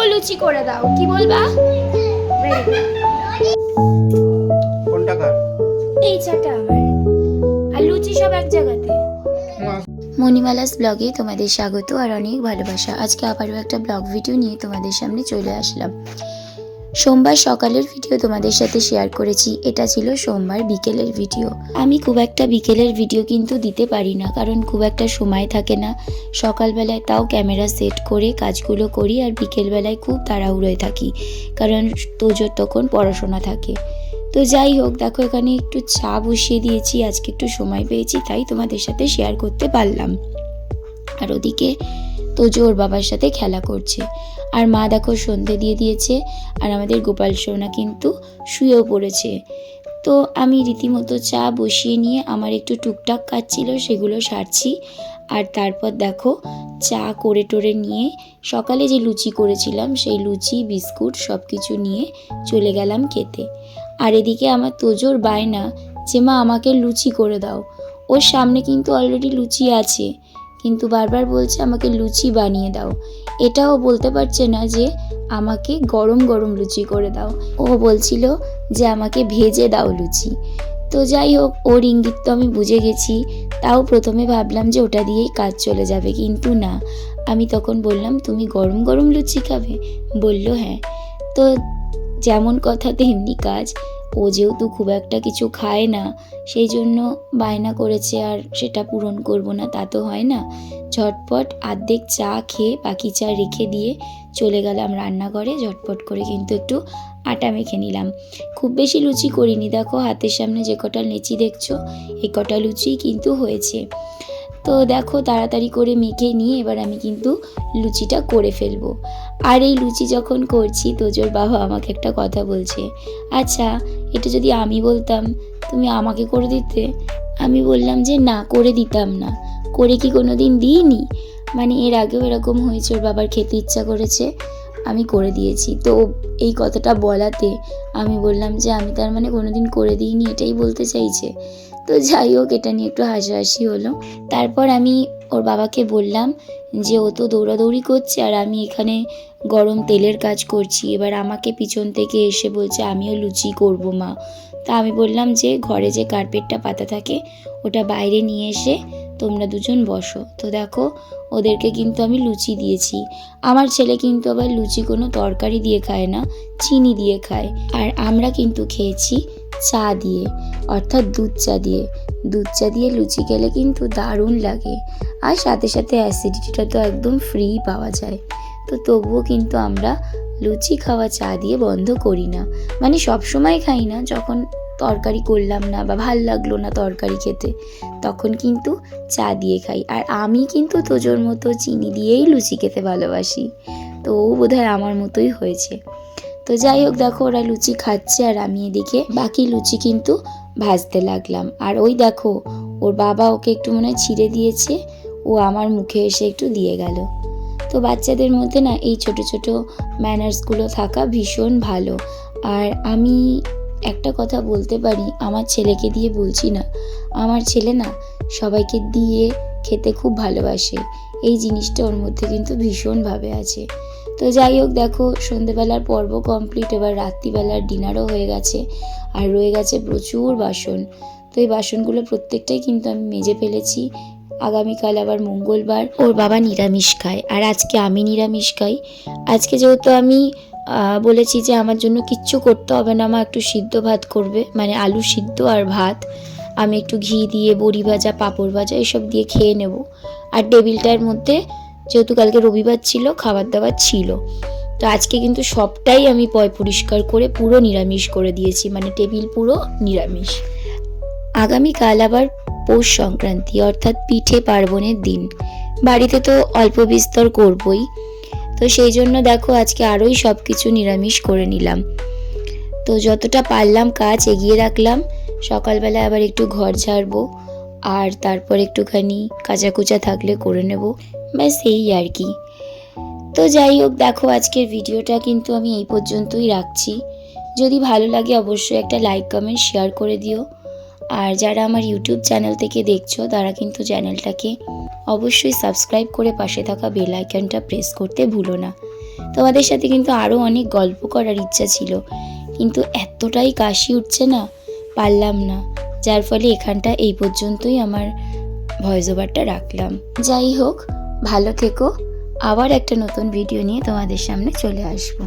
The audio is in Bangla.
আমাকেও লুচি করে দাও। কি বলবা? Very কোনটা কার? এই চাটা আমার। আর লুচি সব এক জায়গাতে। মণিমালাস ব্লগে তোমাদের স্বাগত আর অনেক ভালোবাসা। আজকে আবারও একটা ব্লগ ভিডিও নিয়ে তোমাদের সামনে চলে আসলাম। সোমবার সকালের ভিডিও তোমাদের সাথে শেয়ার করেছি। এটা ছিল সোমবার বিকেলের ভিডিও। আমি খুব একটা বিকেলের ভিডিও কিন্তু দিতে পারি না, কারণ খুব একটা সময় থাকে না। সকালবেলায় তাও ক্যামেরা সেট করে কাজগুলো করি আর বিকেলবেলায় খুব তাড়াহুড়োয় থাকি, কারণ তোজোর তখন পড়াশোনা থাকে। তো যাই হোক, দেখো এখানে একটু চা বসিয়ে দিয়েছি, আজকে একটু সময় পেয়েছি, তাই তোমাদের সাথে শেয়ার করতে পারলাম। আর ওদিকে তোজো ওর বাবার সাথে খেলা করছে। আর মা দেখো সন্ধে দিয়ে দিয়েছে, আর আমাদের গোপাল সোনা কিন্তু শুয়েও পড়েছে। তো আমি রীতিমতো চা বসিয়ে নিয়ে আমার একটু টুকটাক কাজ ছিল, সেগুলো সারছি। আর তারপর দেখো চা করে টোরে নিয়ে সকালে যে লুচি করেছিলাম, সেই লুচি, বিস্কুট সব কিছু নিয়ে চলে গেলাম খেতে। আর এদিকে আমার তোজোর বায়না যে, মা, আমাকে লুচি করে দাও। ওর সামনে কিন্তু অলরেডি লুচি আছে। কিন্তু বারবার বলছে, আমাকে লুচি বানিয়ে দাও। এটাও বলতে পারছে না যে, আমাকে গরম গরম লুচি করে দাও। ও বলছিল যে, আমাকে ভেজে দাও লুচি। তো যাই হোক, ওর ইঙ্গিত তো আমি বুঝে গেছি। তাও প্রথমে ভাবলাম যে, ওটা দিয়েই কাজ চলে যাবে। কিন্তু না, আমি তখন বললাম, তুমি গরম গরম লুচি খাবে? বলল হ্যাঁ। তো যেমন কথা, তেমনি কাজ। ও যেহেতু খুব একটা কিছু খায় না, সেই জন্য বায়না করেছে আর সেটা পূরণ করব না, তা তো হয় না। ঝটপট আর্ধেক চা খেয়ে বাকি চা রেখে দিয়ে চলে গেলাম রান্নাঘরে, ঝটপট করে কিন্তু একটু আটা মেখে নিলাম। খুব বেশি লুচি করিনি, দেখো হাতের সামনে যে কটা লেচি দেখছ এই কটা লুচি কিন্তু হয়েছে। তো দেখো, তাড়াতাড়ি করে মেখে নিয়ে এবার আমি কিন্তু লুচিটা করে ফেলব। আর এই লুচি যখন করছি, তোজোর বাবা আমাকে একটা কথা বলছে আচ্ছা এটা যদি আমি বলতাম, তুমি আমাকে করে দিতে? আমি বললাম যে, না, করে দিতাম না। করে কি কোনো দিন দিইনি? মানে এর আগেও এরকম হয়েছে, ওর বাবার খেতে ইচ্ছা করেছে, আমি করে দিয়েছি। তো এই কথাটা বলাতে আমি বললাম যে, আমি তার মানে কোনোদিন করে দিইনি, এটাই বলতে চাইছে। তো যাই হোক, এটা নিয়ে একটু হাসাহাসি হলো। তারপর আমি ওর বাবাকে বললাম যে, ও তো দৌড়াদৌড়ি করছে আর আমি এখানে গরম তেলের কাজ করছি। এবার আমাকে পিছন থেকে এসে বলছে, আমিও লুচি করব, মা। তা আমি বললাম যে, ঘরে যে কার্পেটটা পাতা থাকে, ওটা বাইরে নিয়ে এসে তোমরা দুজন বসো। তো দেখো, ওদেরকে কিন্তু আমি লুচি দিয়েছি। আমার ছেলে কিন্তু আবার লুচি কোনো তরকারি দিয়ে খায় না, চিনি দিয়ে খায়। আর আমরা কিন্তু খেয়েছি চা দিয়ে, অর্থাৎ দুধ চা দিয়ে। দুধ চা দিয়ে লুচি খেলে কিন্তু দারুণ লাগে। আর সাথে সাথে অ্যাসিডিটিটা তো একদম ফ্রি পাওয়া যায়। তো তবুও কিন্তু আমরা লুচি খাওয়া চা দিয়ে বন্ধ করি না। মানে সব সময় খাই না, যখন তরকারি করলাম না বা ভালো লাগল না তরকারি খেতে, তখন কিন্তু চা দিয়ে খাই। আর আমি কিন্তু তোজোর মতো চিনি দিয়েই লুচি খেতে ভালোবাসি। তো ও বোধহয় আমার মতোই হয়েছে। তো যাই হোক দেখো ওরা লুচি খাচ্ছে আর আমি এদিকে বাকি লুচি কিন্তু ভাজতে লাগলাম। আর ওই দেখো, ওর বাবা ওকে একটু মনে হয় ছিঁড়ে দিয়েছে, ও আমার মুখে এসে একটু দিয়ে গেল। তো বাচ্চাদের মধ্যে না এই ছোট ছোট ম্যানার্সগুলো থাকা ভীষণ ভালো। আর আমি একটা কথা বলতে পারি, আমার ছেলেকে দিয়ে বলছি না, আমার ছেলে না সবাইকে দিয়ে খেতে খুব ভালোবাসে। এই জিনিসটা ওর মধ্যে কিন্তু ভীষণভাবে আছে। তো যাই হোক, দেখো, সন্ধেবেলার পর্ব কমপ্লিট এবার রাত্রিবেলার ডিনারও হয়ে গেছে আর রয়ে গেছে প্রচুর বাসন। তো এই বাসনগুলো প্রত্যেকটাই কিন্তু আমি মেজে ফেলেছি। আগামীকাল আবার মঙ্গলবার ওর বাবা নিরামিষ খায় আর আজকে আমি নিরামিষ খাই। আজকে যেহেতু আমি বলেছি যে আমার জন্য কিচ্ছু করতে হবে না আমার একটু সিদ্ধ ভাত করবে মানে আলু সিদ্ধ আর ভাত। আমি একটু ঘি দিয়ে, বড়ি ভাজা, পাঁপড় ভাজা এসব দিয়ে খেয়ে নেব। আর টেবিলটার মধ্যে যেহেতু কালকে রবিবার ছিল, খাবার দাবার ছিল। তো আজকে কিন্তু সবটাই আমি পয় পরিষ্কার করে পুরো নিরামিষ করে দিয়েছি মানে টেবিল পুরো নিরামিষ। আগামীকাল আবার পৌষ সংক্রান্তি, অর্থাৎ পিঠে পার্বণের দিন। বাড়িতে তো অল্প বিস্তর করবই। তো সেই জন্য দেখো, আজকে আরোই সব কিছু নিরামিষ করে নিলাম। তো যতটা পারলাম কাজ এগিয়ে রাখলাম। সকালবেলা আবার একটু ঘর ঝাড়বো, আর তারপর একটুখানি কাঁচাকুচা থাকলে করে নেব। ব্যাস, এই আর কি। তো যাই হোক, দেখো আজকের ভিডিওটা কিন্তু আমি এই পর্যন্তই রাখছি। যদি ভালো লাগে অবশ্যই একটা লাইক, কমেন্ট, শেয়ার করে দিও। আর যারা আমার ইউটিউব চ্যানেল থেকে দেখছ, তারা কিন্তু চ্যানেলটাকে অবশ্যই সাবস্ক্রাইব করে পাশে থাকা বেল আইকনটা প্রেস করতে ভুলো না। তোমাদের সাথে কিন্তু আরও অনেক গল্প করার ইচ্ছা ছিল, কিন্তু এতটাই কাশি উঠছে না পারলাম না। যার ফলে এখানটা এই পর্যন্তই আমার ভয়েস ওভারটা রাখলাম। যাই হোক, ভালো থেকো। আবার একটা নতুন ভিডিও নিয়ে তোমাদের সামনে চলে আসব।